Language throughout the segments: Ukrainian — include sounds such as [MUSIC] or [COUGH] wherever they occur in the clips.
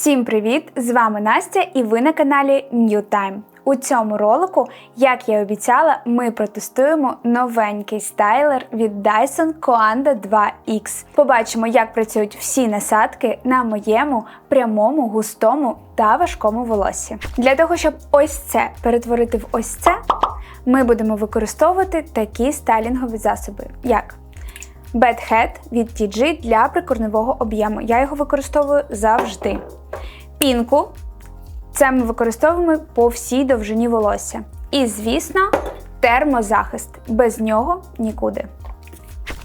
Всім привіт! З вами Настя і ви на каналі New Time. У цьому ролику, як я обіцяла, ми протестуємо новенький стайлер від Dyson Coanda 2X. Побачимо, як працюють всі насадки на моєму прямому, густому та важкому волоссі. Для того, щоб ось це перетворити в ось це, ми будемо використовувати такі стайлінгові засоби, як Bad Head від TG для прикорневого об'єму. Я його використовую завжди. Пінку. Це ми використовуємо по всій довжині волосся. І, звісно, термозахист. Без нього нікуди.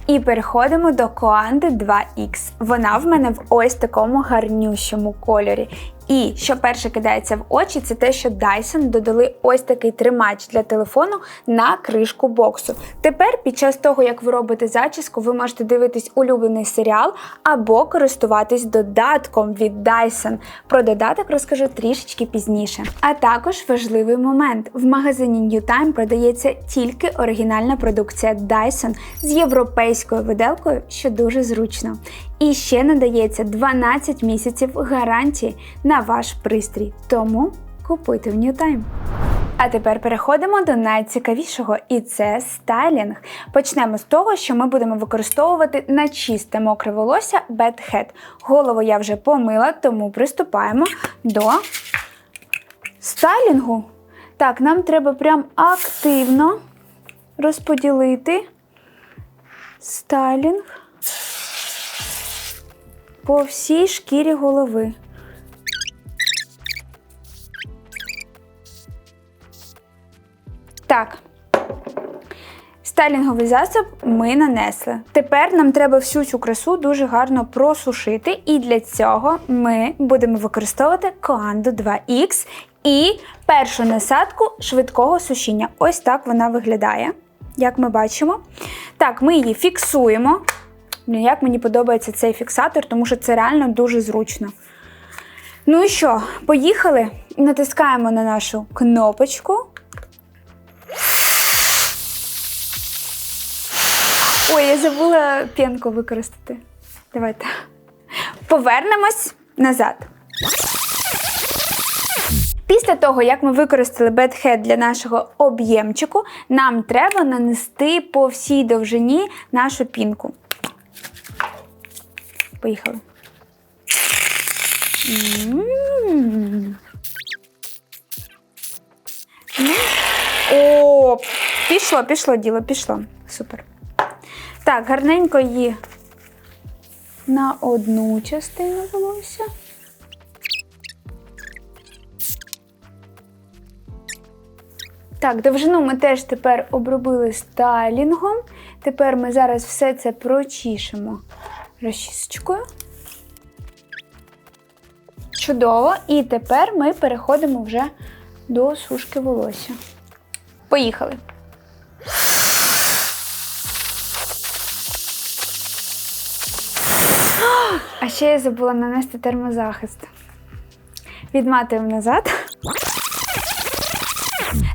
І переходимо до Коанди 2X. Вона в мене в ось такому гарнющому кольорі. І що перше кидається в очі, це те, що Dyson додали ось такий тримач для телефону на кришку боксу. Тепер, під час того, як ви робите зачіску, ви можете дивитись улюблений серіал або користуватись додатком від Dyson. Про додаток розкажу трішечки пізніше. А також важливий момент: в магазині New Time продається тільки оригінальна продукція Dyson з європейською виделкою, що дуже зручно. І ще надається 12 місяців гарантії на ваш пристрій. Тому купуйте в New Time. А тепер переходимо до найцікавішого, і це стайлінг. Почнемо з того, що ми будемо використовувати на чисте мокре волосся Bad Head. Голову я вже помила, тому приступаємо до стайлінгу. Так, нам треба прям активно розподілити стайлінг по всій шкірі голови. Так. Стайлінговий засіб ми нанесли. Тепер нам треба всю цю красу дуже гарно просушити, і для цього ми будемо використовувати Коанду 2X і першу насадку швидкого сушіння. Ось так вона виглядає, як ми бачимо. Так, ми її фіксуємо. Блін, як мені подобається цей фіксатор, тому що це реально дуже зручно. Ну і що, поїхали? Натискаємо на нашу кнопочку. Ой, я забула п'янку використати. Давайте. Повернемось назад. Після того, як ми використали бедхед для нашого об'ємчику, нам треба нанести по всій довжині нашу пінку. Поїхали. О, пішло, пішло діло, пішло. Супер. Так, гарненько її на одну частину волосся. Так, довжину ми теж тепер обробили стайлінгом. Тепер ми зараз все це прочішимо розчісочкою. Чудово. І тепер ми переходимо вже до сушки волосся. Поїхали! А ще я забула нанести термозахист. Відматуємо назад.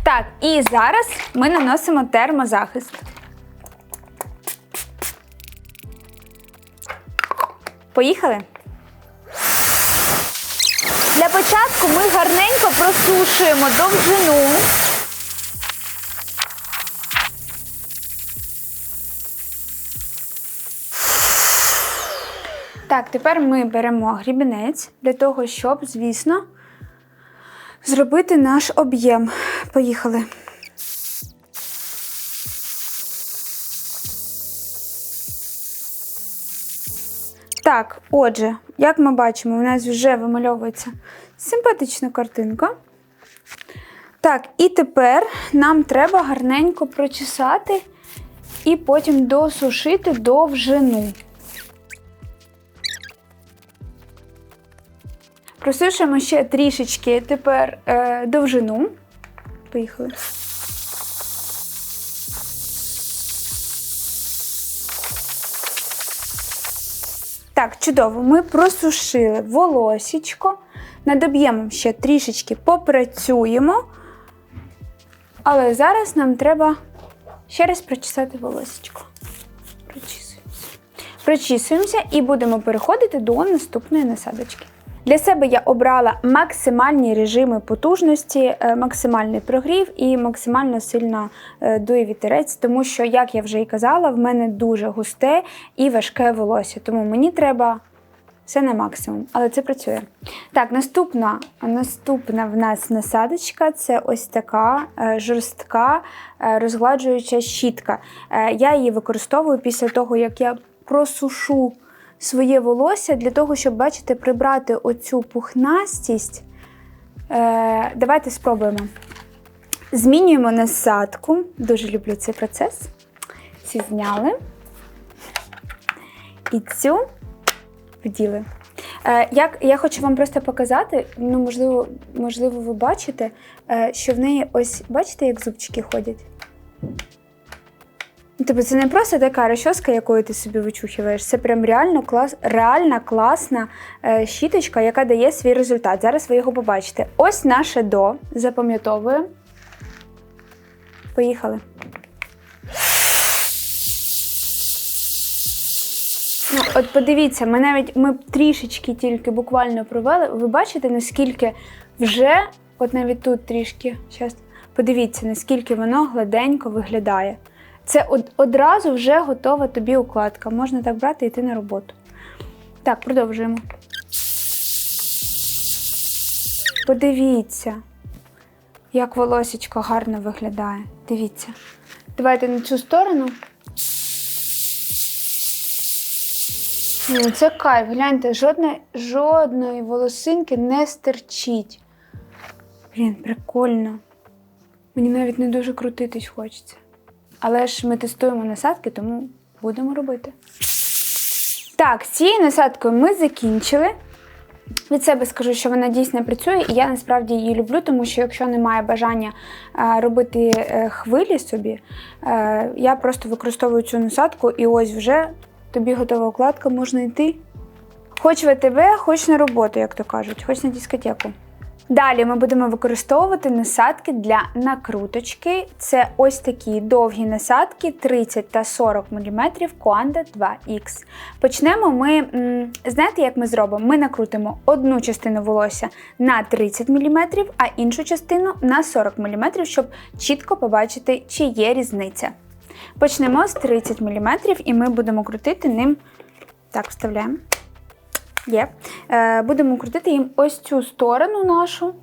Так, і зараз ми наносимо термозахист. Поїхали? Для початку ми гарненько просушуємо довжину. Так, тепер ми беремо грібінець для того, щоб, звісно, зробити наш об'єм. Поїхали. Так, отже, як ми бачимо, у нас вже вимальовується симпатична картинка. Так, і тепер нам треба гарненько прочесати і потім досушити довжину. Просушуємо ще трішечки тепер е, довжину. Поїхали. Так, чудово, ми просушили волосічко. Над об'ємом ще трішечки попрацюємо. Але зараз нам треба ще раз прочесати волосічко. Прочісуємося. Прочісуємося і будемо переходити до наступної насадочки. Для себе я обрала максимальні режими потужності, е, максимальний прогрів і максимально сильно е, дує вітерець, тому що, як я вже і казала, в мене дуже густе і важке волосся. Тому мені треба все на максимум, але це працює. Так, наступна, наступна в нас насадочка це ось така е, жорстка розгладжуюча щітка. Я її використовую після того, як я просушу своє волосся для того, щоб, бачите, прибрати оцю пухнастість. Е, давайте спробуємо. Змінюємо насадку. Дуже люблю цей процес. Ці зняли. І цю вділи. Е, як, я хочу вам просто показати, ну, можливо, можливо, ви бачите, е, що в неї ось, бачите, як зубчики ходять? Тобто це не просто така розчоска, якою ти собі вичухуєш, це прям реально клас, реальна класна е, щіточка, яка дає свій результат. Зараз ви його побачите. Ось наше до. Запам'ятовуємо. Поїхали. Ну, от подивіться, ми навіть ми трішечки тільки буквально провели. Ви бачите, наскільки вже, от навіть тут трішки, щас, подивіться, наскільки воно гладенько виглядає. Це од, одразу вже готова тобі укладка. Можна так брати і йти на роботу. Так, продовжуємо. Подивіться, як волосечко гарно виглядає. Дивіться. Давайте на цю сторону. Ну, це кайф, гляньте, жодне, жодної волосинки не стерчить. Блін, прикольно. Мені навіть не дуже крутитись хочеться. Але ж ми тестуємо насадки, тому будемо робити. Так, з цією насадкою ми закінчили. Від себе скажу, що вона дійсно працює, і я насправді її люблю, тому що якщо немає бажання е, робити е, хвилі собі, е, я просто використовую цю насадку, і ось вже тобі готова укладка, можна йти. Хоч в АТБ, хоч на роботу, як то кажуть, хоч на дискотеку. Далі ми будемо використовувати насадки для накруточки. Це ось такі довгі насадки 30 та 40 мм Coanda 2X. Почнемо ми, знаєте, як ми зробимо? Ми накрутимо одну частину волосся на 30 мм, а іншу частину на 40 мм, щоб чітко побачити, чи є різниця. Почнемо з 30 мм і ми будемо крутити ним. Так, вставляємо. Є. Е, будемо крутити їм ось цю сторону нашу.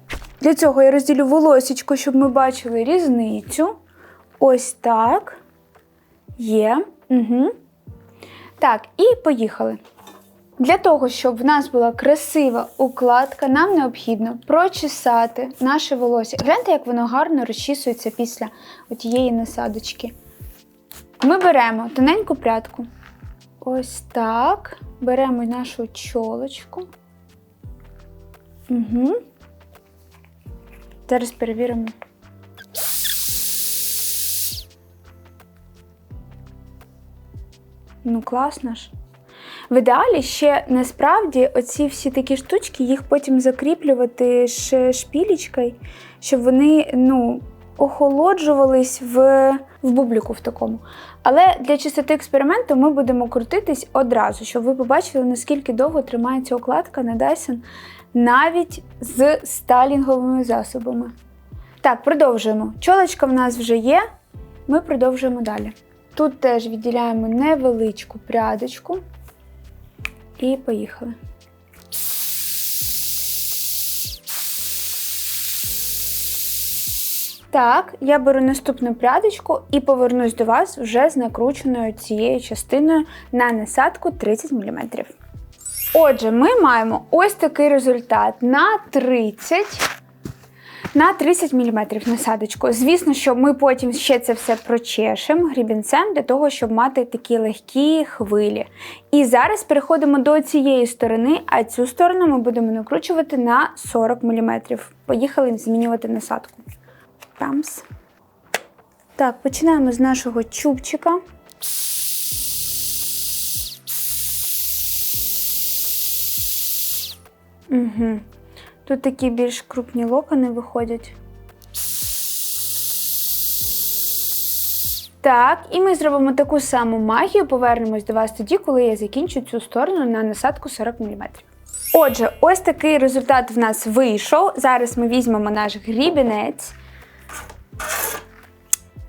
Для цього я розділю волосічко, щоб ми бачили різницю. Ось так. Є. Угу. Так, і поїхали. Для того, щоб в нас була красива укладка, нам необхідно прочесати наше волосся. Гляньте, як воно гарно розчісується після тієї насадочки. Ми беремо тоненьку прядку. Ось так. Беремо нашу чолочку. Угу. Зараз перевіримо. Ну, класно ж. В ідеалі ще насправді оці всі такі штучки, їх потім закріплювати ш- шпілечкою, щоб вони, ну, охолоджувались в, в бубліку в такому. Але для чистоти експерименту ми будемо крутитись одразу, щоб ви побачили, наскільки довго тримається укладка на Dyson навіть з сталінговими засобами. Так, продовжуємо. Чолочка в нас вже є. Ми продовжуємо далі. Тут теж відділяємо невеличку прядочку. І поїхали. Так, я беру наступну прядочку і повернусь до вас вже з накрученою цією частиною на насадку 30 мм. Отже, ми маємо ось такий результат на 30 на 30 мм насадочку. Звісно, що ми потім ще це все прочешемо грібінцем для того, щоб мати такі легкі хвилі. І зараз переходимо до цієї сторони, а цю сторону ми будемо накручувати на 40 мм. Поїхали змінювати насадку. Тамс. Так, починаємо з нашого чубчика. Угу. Тут такі більш крупні локони виходять. Так, і ми зробимо таку саму магію, повернемось до вас тоді, коли я закінчу цю сторону на насадку 40 мм. Отже, ось такий результат в нас вийшов. Зараз ми візьмемо наш грібінець.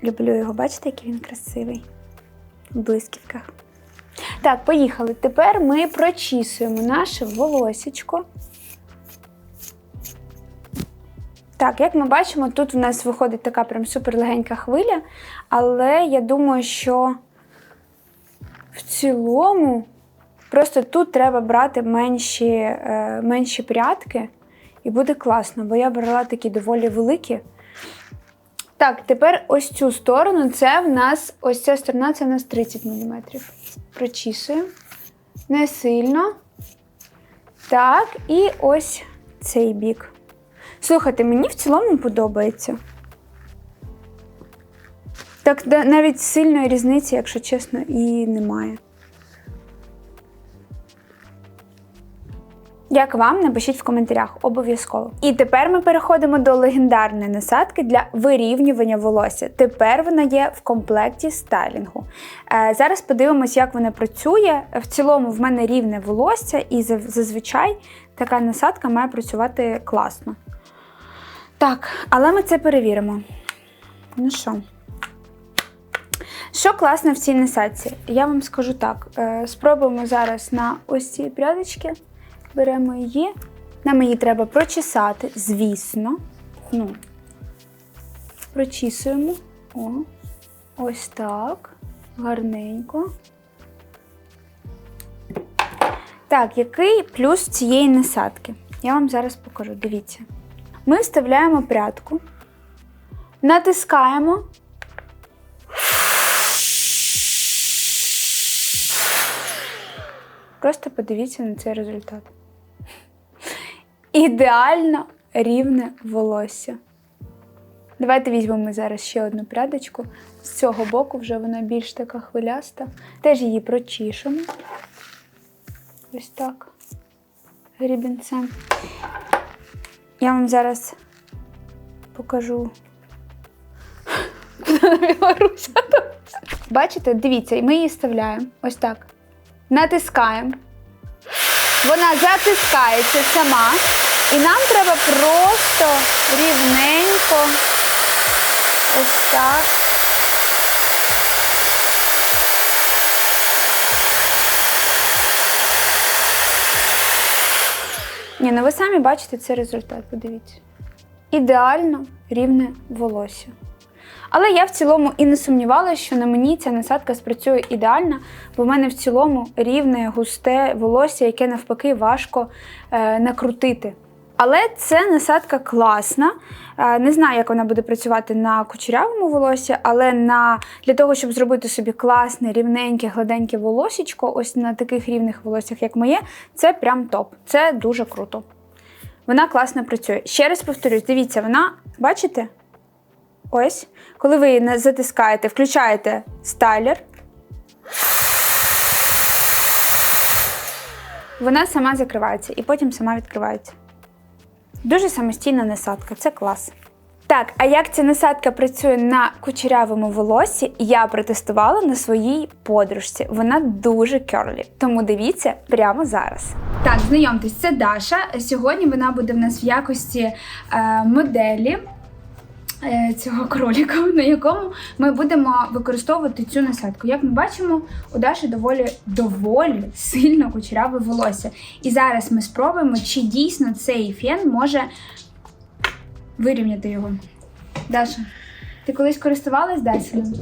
Люблю його, бачите, який він красивий. В блисківках. Так, поїхали. Тепер ми прочісуємо наше волосічко. Так, як ми бачимо, тут в нас виходить така прям супер легенька хвиля, але я думаю, що в цілому просто тут треба брати менші, е, менші прядки, і буде класно, бо я брала такі доволі великі. Так, тепер ось цю сторону, це в нас, ось ця сторона, це в нас 30 мм. Прочісуємо. Не сильно. Так, і ось цей бік. Слухайте, мені в цілому подобається. Так, навіть сильної різниці, якщо чесно, і немає. Як вам, напишіть в коментарях обов'язково. І тепер ми переходимо до легендарної насадки для вирівнювання волосся. Тепер вона є в комплекті стайлінгу. Е, зараз подивимось, як вона працює. В цілому в мене рівне волосся, і зазвичай така насадка має працювати класно. Так, але ми це перевіримо. Ну що? Що класно в цій насадці? Я вам скажу так: е, спробуємо зараз на ось ці прядочки. Беремо її. Нам її треба прочесати, звісно. Ну, прочісуємо. О, ось так. Гарненько. Так, який плюс цієї насадки? Я вам зараз покажу. Дивіться. Ми вставляємо прядку, натискаємо. Просто подивіться на цей результат. Ідеально рівне волосся. Давайте візьмемо зараз ще одну прядочку. З цього боку вже вона більш така хвиляста. Теж її прочішемо. Ось так. Грібінцем. Я вам зараз покажу. [LAUGHS] Бачите, дивіться, ми її вставляємо. Ось так. Натискаємо. Вона затискається сама. І нам треба просто рівненько. Ось так. Ні, ну ви самі бачите цей результат, подивіться. Ідеально рівне волосся. Але я в цілому і не сумнівалася, що на мені ця насадка спрацює ідеально, бо в мене в цілому рівне, густе волосся, яке навпаки важко е, накрутити. Але це насадка класна. Е, Не знаю, як вона буде працювати на кучерявому волосі, але на, для того, щоб зробити собі класне, рівненьке, гладеньке волосічко, ось на таких рівних волоссях, як моє, це прям топ. Це дуже круто. Вона класно працює. Ще раз повторюсь, дивіться, вона, бачите? Ось, коли ви її затискаєте, включаєте стайлер. Вона сама закривається і потім сама відкривається. Дуже самостійна насадка, це клас. Так, а як ця насадка працює на кучерявому волоссі, я протестувала на своїй подружці. Вона дуже керлі, тому дивіться прямо зараз. Так, знайомтесь, це Даша. Сьогодні вона буде в нас в якості е, моделі цього кроліка, [LAUGHS] на якому ми будемо використовувати цю насадку. Як ми бачимо, у Даші доволі доволі сильно кучеряве волосся. І зараз ми спробуємо, чи дійсно цей фен може вирівняти його. Даша, ти колись користувалась Дайсоном?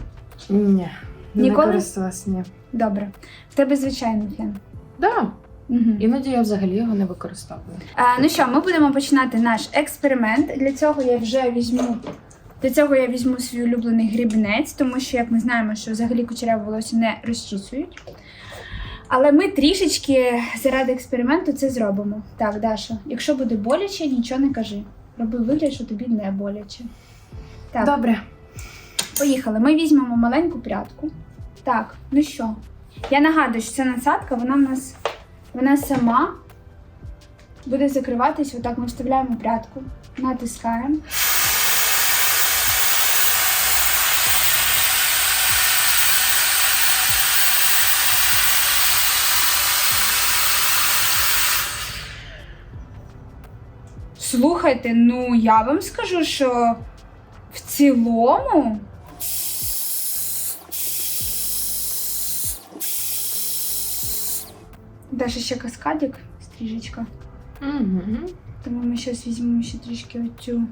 Ні. Ніколи? Не користувалась, ні. Добре. В тебе звичайний фен. Да. Угу. Іноді я взагалі його не використовую. А, ну що, ми будемо починати наш експеримент. Для цього я вже візьму. Для цього я візьму свій улюблений грібнець, тому що, як ми знаємо, що взагалі кучеряве волосся не розчісують. Але ми трішечки заради експерименту це зробимо. Так, Даша, якщо буде боляче, нічого не кажи. Роби вигляд, що тобі не боляче. Так, Добре. Поїхали. Ми візьмемо маленьку прядку. Так, ну що? Я нагадую, що ця насадка, вона в нас вона сама буде закриватись. Отак ми вставляємо прядку, натискаємо. Слухайте, ну я вам скажу, що в цілому. Даже ще каскадик, стрижечка. Угу. Тому ми зараз візьмемо ще трішки оцю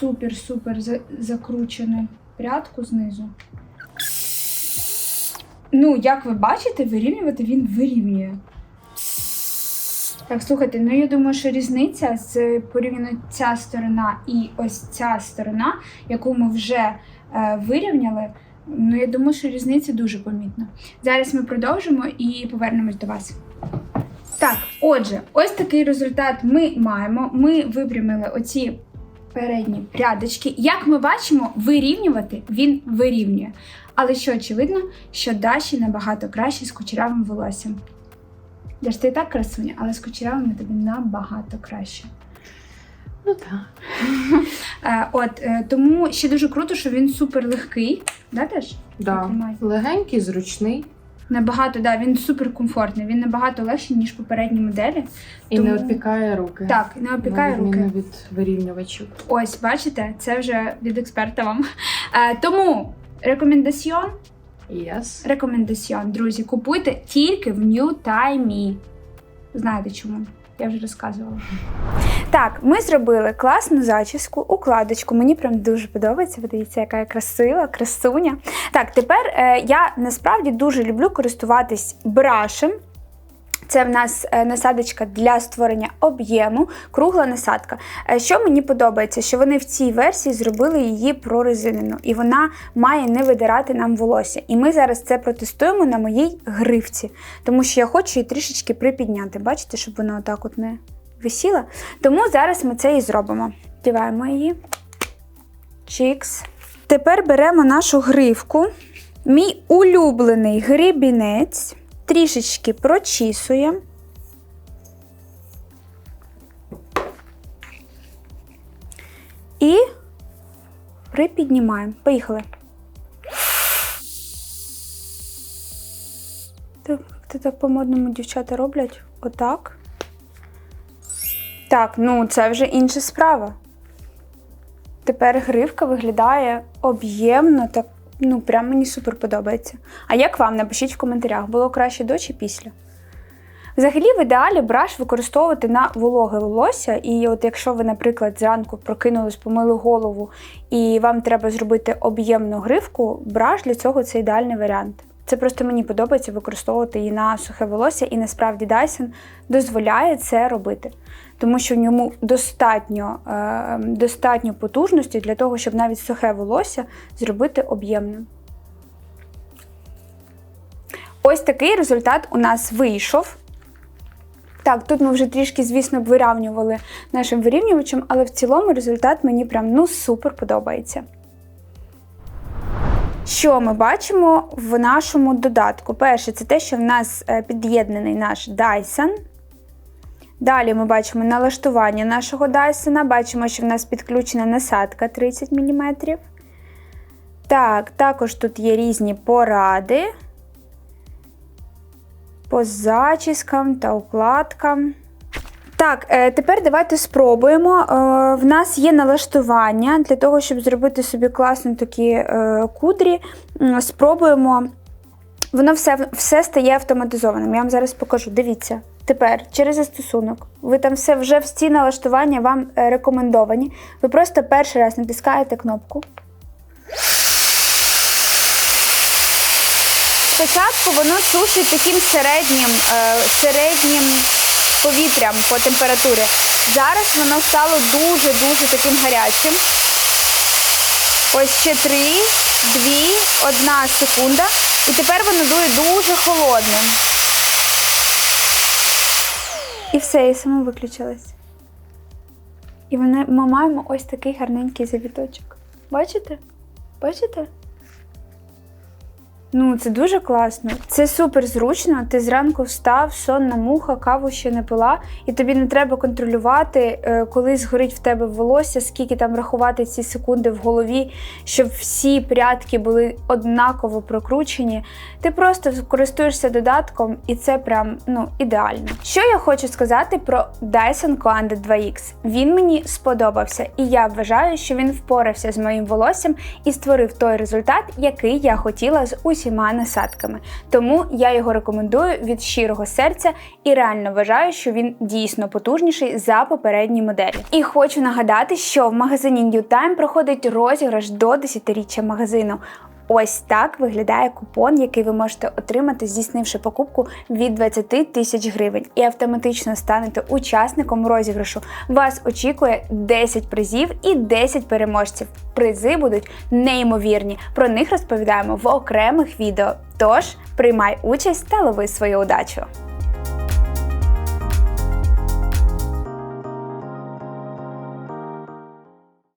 супер-супер закручену прядку знизу. Ну, як ви бачите, вирівнювати він вирівнює. Так, слухайте, ну я думаю, що різниця з порівняно ця сторона і ось ця сторона, яку ми вже е, вирівняли, ну я думаю, що різниця дуже помітна. Зараз ми продовжимо і повернемось до вас. Так, отже, ось такий результат ми маємо. Ми випрямили оці передні прядочки. Як ми бачимо, вирівнювати він вирівнює. Але що очевидно, що Даші набагато краще з кучерявим волоссям. Даш, ти і так красуня, але з кучерявими тобі набагато краще. Ну так. Е, от, е, тому ще дуже круто, що він супер легкий. Да, Даш? Да. Легенький, зручний Набагато, да, він супер комфортний, він набагато легший, ніж попередні моделі. і Тому- не опікає руки. Так, не опікає на руки. від вирівнювачів. Ось, бачите, це вже від експерта вам. Е, тому рекомендаціон, Yes. рекомендаціон, друзі, купуйте тільки в New Time. Знаєте чому? Я вже розказувала. Так, ми зробили класну зачіску, укладочку. Мені прям дуже подобається. Подивіться, яка я красива, красуня. Так, тепер е, я насправді дуже люблю користуватись брашем. Це в нас е, насадочка для створення об'єму, кругла насадка. Е, Що мені подобається, що вони в цій версії зробили її прорезинену, і вона має не видирати нам волосся. І ми зараз це протестуємо на моїй гривці, тому що я хочу її трішечки припідняти. Бачите, щоб вона отак от не висіла. Тому зараз ми це і зробимо. Вдіваємо її. Чікс. Тепер беремо нашу гривку. Мій улюблений грібінець. Трішечки прочісуємо. І припіднімаємо. Поїхали. Так, це так по-модному дівчата роблять. Отак. Так, ну це вже інша справа. Тепер гривка виглядає об'ємно, так, ну, прям мені супер подобається. А як вам? Напишіть в коментарях, було краще до чи після. Взагалі, в ідеалі браш використовувати на вологе волосся. І от якщо ви, наприклад, зранку прокинулись, помили голову, і вам треба зробити об'ємну гривку, браш для цього це ідеальний варіант. Це просто мені подобається використовувати її на сухе волосся, і насправді Dyson дозволяє це робити. Тому що в ньому достатньо, е, достатньо потужності для того, щоб навіть сухе волосся зробити об'ємним. Ось такий результат у нас вийшов. Так, тут ми вже трішки, звісно, вирівнювали нашим вирівнювачем, але в цілому результат мені прям ну супер подобається. Що ми бачимо в нашому додатку? Перше, це те, що в нас е, під'єднаний наш Dyson. Далі ми бачимо налаштування нашого Dyson. Бачимо, що в нас підключена насадка 30 мм. Так, також тут є різні поради по зачіскам та укладкам. Так, е, тепер давайте спробуємо. Е, В нас є налаштування для того, щоб зробити собі класно такі е, кудрі. Спробуємо. Воно все, все стає автоматизованим. Я вам зараз покажу. Дивіться. Тепер через застосунок. Ви там все вже всі налаштування вам е, рекомендовані. Ви просто перший раз натискаєте кнопку. Спочатку воно сушить таким середнім, е, середнім повітрям по температурі. Зараз воно стало дуже-дуже таким гарячим. Ось ще три, дві, одна секунда. І тепер воно дує дуже холодним. І все, і само виключилось. І ми маємо ось такий гарненький завіточок. Бачите? Бачите? Ну, це дуже класно. Це супер зручно. Ти зранку встав, сонна муха, каву ще не пила, і тобі не треба контролювати, е, коли згорить в тебе волосся, скільки там рахувати ці секунди в голові, щоб всі прядки були однаково прокручені. Ти просто користуєшся додатком, і це прям ну ідеально. Що я хочу сказати про Dyson Coanda 2X? Він мені сподобався, і я вважаю, що він впорався з моїм волоссям і створив той результат, який я хотіла з усіма насадками. Тому я його рекомендую від щирого серця і реально вважаю, що він дійсно потужніший за попередні моделі. І хочу нагадати, що в магазині New Time проходить розіграш до 10-річчя магазину. Ось так виглядає купон, який ви можете отримати, здійснивши покупку від 20 тисяч гривень, і автоматично станете учасником розіграшу. Вас очікує 10 призів і 10 переможців. Призи будуть неймовірні. Про них розповідаємо в окремих відео. Тож приймай участь та лови свою удачу.